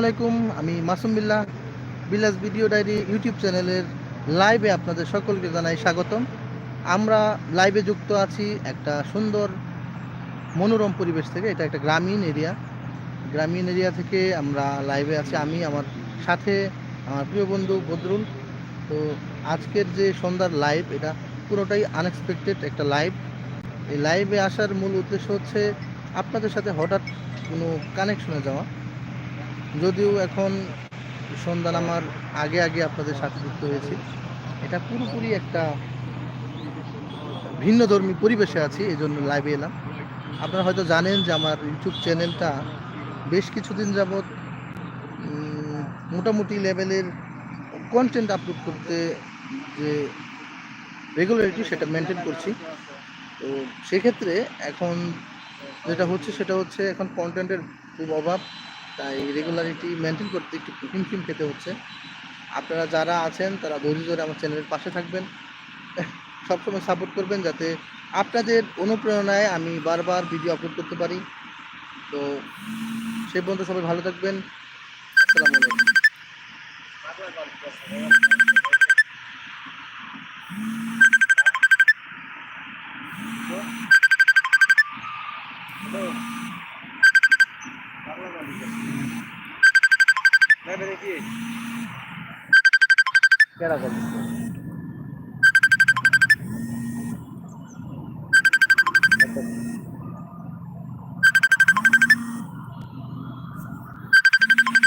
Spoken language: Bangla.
আলাইকুম, আমি মাসুম বিল্লাহ বিলাস ভিডিও ডায়েরি ইউটিউব চ্যানেলের লাইভে আপনাদের সকলকে জানাই স্বাগতম। আমরা লাইভে যুক্ত আছি একটা সুন্দর মনোরম পরিবেশ থেকে, এটা একটা গ্রামীণ এরিয়া। গ্রামীণ এরিয়া থেকে আমরা লাইভে আছি আমি, আমার সাথে আমার প্রিয় বন্ধু বদরুল। তো আজকের যে সন্ধ্যার লাইভ, এটা পুরোটাই আনএক্সপেক্টেড একটা লাইভ। এই লাইভে আসার মূল উদ্দেশ্য হচ্ছে আপনাদের সাথে হঠাৎ কোনো কানেকশনে যাওয়া। যদিও এখন সন্ধ্যা আমার আগে আগে আপনাদের সাথে যুক্ত হয়েছি। এটা পুরোপুরি একটা ভিন্ন ধর্মী পরিবেশে আছি এই জন্য লাইভে এলাম। আপনারা হয়তো জানেন যে আমার ইউটিউব চ্যানেলটা বেশ কিছুদিন যাবৎ মোটামুটি লেভেলের কন্টেন্ট আপলোড করতে যে রেগুলারিটি সেটা মেনটেন করছি। তো সেক্ষেত্রে এখন যেটা হচ্ছে সেটা হচ্ছে এখন কন্টেন্টের খুব অভাব। তাই রেগুলারিটি মেনটেন করতে একটু হিমশিম খেতে হচ্ছে। আপনারা যারা আছেন, তারা ধৈর্য ধরে আমার চ্যানেলের পাশে থাকবেন। সবসময় সাপোর্ট করবেন যাতে আপনাদের অনুপ্রেরণায় আমি বারবার ভিডিও আপলোড করতে পারি। তো সে পর্যন্ত সবাই ভালো থাকবেন। আসসালামু আলাইকুম। मैंने की क्या कर सकते